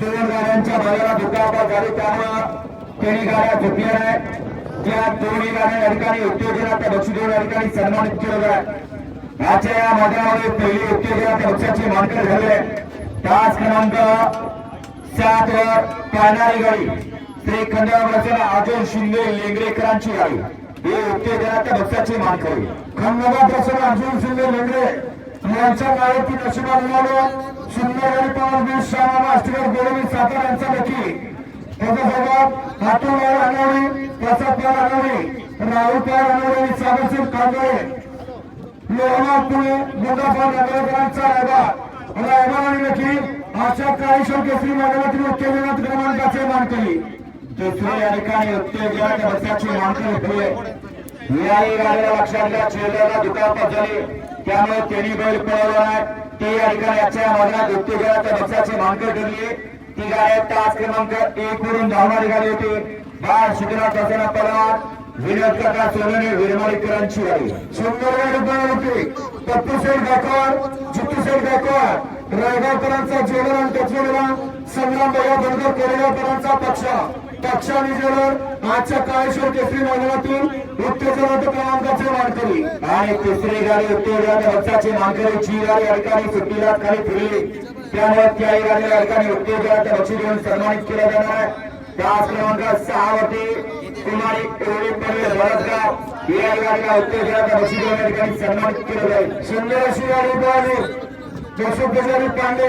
दोन गाड्यांच्या भागाला दुखापत झाली. त्यामुळं तिन्ही गाड्या झुकल्या आहेत या दोन्ही गाड्या या ठिकाणी उत्तेजनाच्या बक्षी देऊन या ठिकाणी सन्मानित केलं आहे आजच्या या मैदानामध्ये पहिली उत्तेजनाच्या पक्षाची मानकर झाली आहे. तास क्रमांक सात वर पाळणारी गाडी श्री खंडोबाचं अजून शिंदे लेंगरेकरांची गाडी. हे उत्तेजना त्या पक्षाची मानकरी. खंडोबा प्रसन्न अर्जुन शिंदे लेंगरे. यांच्या गावाची नशिबात मिळालो सुंदर आणि श्यामा मास्टर गोडवी सातारा यांचा नक्की त्याच्यासोबत हातून पवार अनवडी त्याचा पवार अनवडी राहुल पवार अनवडी आणि सागरसिंग कांदळे. लोहमा पुणे मुंडाफा नगरकरांचा रायबा रायबा देखील अशा काही काळेश्वर केसरी मैदानातील उत्तेजनात क्रमांकाचे मानकरी दुसरी या ठिकाणी उत्तेजनाच्या बक्षाची मानकरी होते. याही गाडीला लक्षात घ्या चेहऱ्याला दुखापत झाली. त्यामुळे त्यांनी बैल पळवला आहे ते या ठिकाणी आजच्या मैदानात उत्तेजनाच्या बक्षाची मानकरी ठरली. ती गाय तास क्रमांक एक वरून धावणारी निघाली होती. बाळ शिकनाथ असताना पवार विनोद काका सोनवणे विरमाळीकरांची गाडी. सुंदर गाडी पळाली होती. पप्पू सेठ गायकवाड जितू सेठ गायकवाड. रायगावकरांचा जेवण आणि त्याचवेळेला संग्राम बघा बनकर कोरेगावकरांचा पक्ष. पक्षाने आणि जेलर आजच्या काळेश्वर केसरी मैदानातून उत्तेजनाचं क्रमांकाचे मानकरी. आणि तिसरी गाडी उत्तेजनाच्या पक्षाची मानकरी जी गाडी या सुट्टीला खाली फिरली. त्यामुळे त्याही गाडीला या ठिकाणी उत्तेजनाच्या बक्षी देऊन सन्मानित केलं जाणार आहे त्याच क्रमांक सहा वरती कुमारी एवढी पडले भरतगाव या गाडीला उत्तेजनाच्या बक्षी देऊन या ठिकाणी सन्मानित केलं जाईल. सुंदर अशी गाडी पाहिली जसो पुजारी पांडे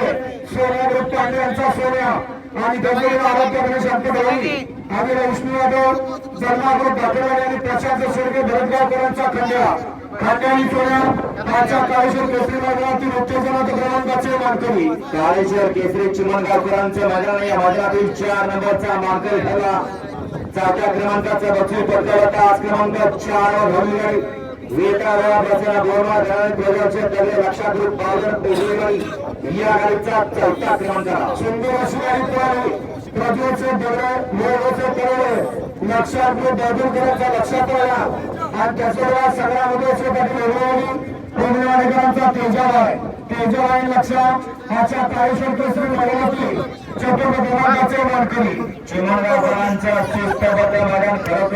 सोन्या ग्रुप पांडे यांचा सोन्या. आणि गजबेला आरोग्य गणेश अंतभाई आणि विष्णू यादव जन्मा ग्रुप भाकरवाडी आणि प्रशांत शेळके भरतगावकरांचा खंड्या. खंड्या सोड्या त्याच्या काळेश्वर केसरी मैदानातील उत्तेजनात क्रमांकाचे मानकरी. काळेश्वर केसरी चिमणगावकरांचे मैदान या मैदानातील चार नंबरचा मानकरी ठरला. चौथ्या क्रमांकाचा बक्षीस पटकावला. आज क्रमांक चार वर झालेली गाडी वेताळा बसला लक्षात घेऊन बावधन या गाडीचा चौथा क्रमांक सुंदर अशी गाडी पळाली प्रज्वलचे मोहचे लक्षात घेऊन लक्षात राहिला. आणि तेजाब आहे तेजाब आहे लक्षात चतुर्थ क्रमांकाचे मानकरी. शिस्तबद्ध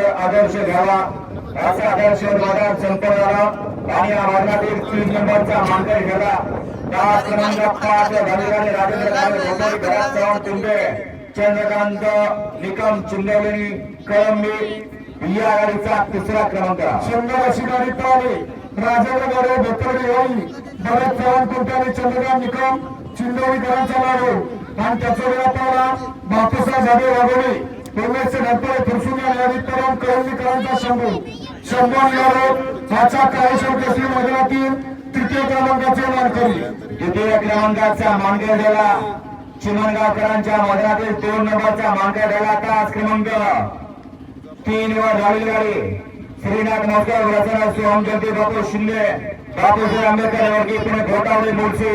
आदर्श घ्यावा. असा आदर्श मैदान संपन्न झाला आणि या भागातील तीन नंबरचा मानकर ठरला दहा क्रमांक पाच झालेला राजेंद्र काळे भोसरी घरात चव्हाण तुंबे चंद्रकांत निकम चिंदवलेनी कळंबी या गाडीचा तिसरा क्रमांक. आला. सुंदर अशी गाडी पळाली. राजेंद्र गाडे भोकरडी होई भरत चव्हाण तुंबे आणि चंद्रकांत निकम चिंदवली घरांचा लाडू आणि त्याचा वेळा पावला बापूसा झाडे वाघोली उमेश गणपती फुरसुंगा यादीतराम कळवणीकरांचा शंभू. शंभर आणि यादव आजच्या काळेश्वर केसरी मैदानातील तृतीय क्रमांकाचे मानकरी द्वितीय क्रमांकाचा मानकरी झाला. चिमणगावकरांच्या मैदानातील दोन नंबरचा मानकरी झाला तास क्रमांक तीन वर झालेली गाडी. श्रीनाथ मोसकर रचना सोहमजंती बापू शिंदे बापूसाहेब आंबेडकर वर्गी पुणे घोटावळे मोर्चे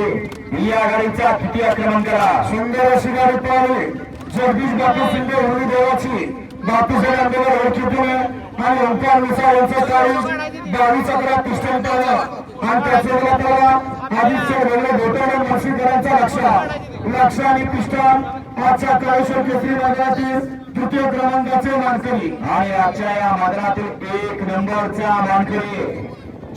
या गाडीचा तृतीय क्रमांक. आला. सुंदर अशी गाडी पळाली जगदीश बापू शिंदे होळी देवाची. बापूसाहेब आंबेडकर ओळखीतून आणि यांचा चाळीस बावीस अकरा पिस्टन आणि आदित्य घोटाळे लक्ष लक्ष आणि पिस्टन आजच्या काळेश्वर केसरी तृतीय क्रमांकाचे मानकरी. आणि आजच्या या मैदानातील एक नंबरचा मानकरी.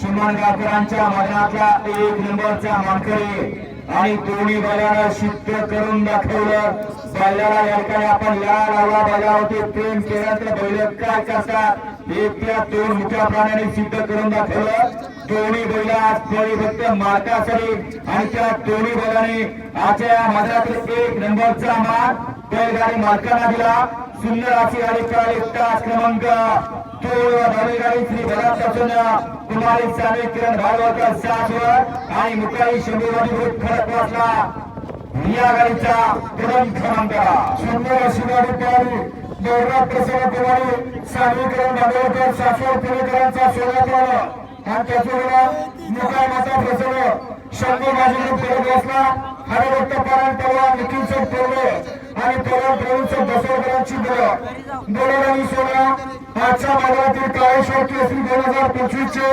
चिमणगावकरांच्या मैदानातला एक नंबरचा मानकरी. आणि दोन्ही बैलांना सिद्ध करून दाखवलं. बैलाला या आपण लाल आवा बैलावरती प्रेम केल्यानंतर बैल काय करतात हे त्या दोन मुख्या प्राण्याने सिद्ध करून दाखवलं. दोन्ही बैल आज बळी फक्त मालकासाठी आणि त्या दोन्ही बैलाने आजच्या या मैदानातील एक नंबरचा मान बैलगाडी मालकांना दिला. सुंदर अशी गाडी पळाली तास क्रमांक केवळ धावली गाडी श्री भरत कुमारी साने किरण भागवकर सात वर आणि मुकाई शंभूवादी ग्रुप खडक वाचला या गाडीचा प्रथम क्रमांक. सुंदर अशी गाडी पळाली देवराज प्रसन्न कुमारी सागरीकरण भागवकर सासवड पुणेकरांचा सोला पळाला आणि त्याच्या वेळा मुकाय माता प्रसन्न. शंभू बाजूने फिरत बसला. हरिभक्त पारायण पडला निखिल शेठ पडले आणि पवार प्रवीणचं दसवकरांची बोल. बोलर आणि सोळा आजच्या बाजारातील काळेश्वर केसरी दोन हजार पंचवीस चे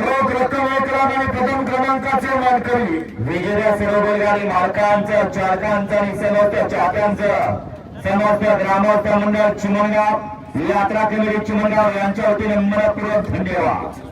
रोख रक्कम एक लाख आणि प्रथम क्रमांकाचे मानकरी. विजेत्या सर्व बैलगाडी मालकांचं चालकांचं आणि समस्त चाहत्यांचं समस्त ग्रामस्थ मंडळ चिमणगाव यात्रा कमिटी चिमणगाव यांच्या वतीने मनपूर्वक धन्यवाद.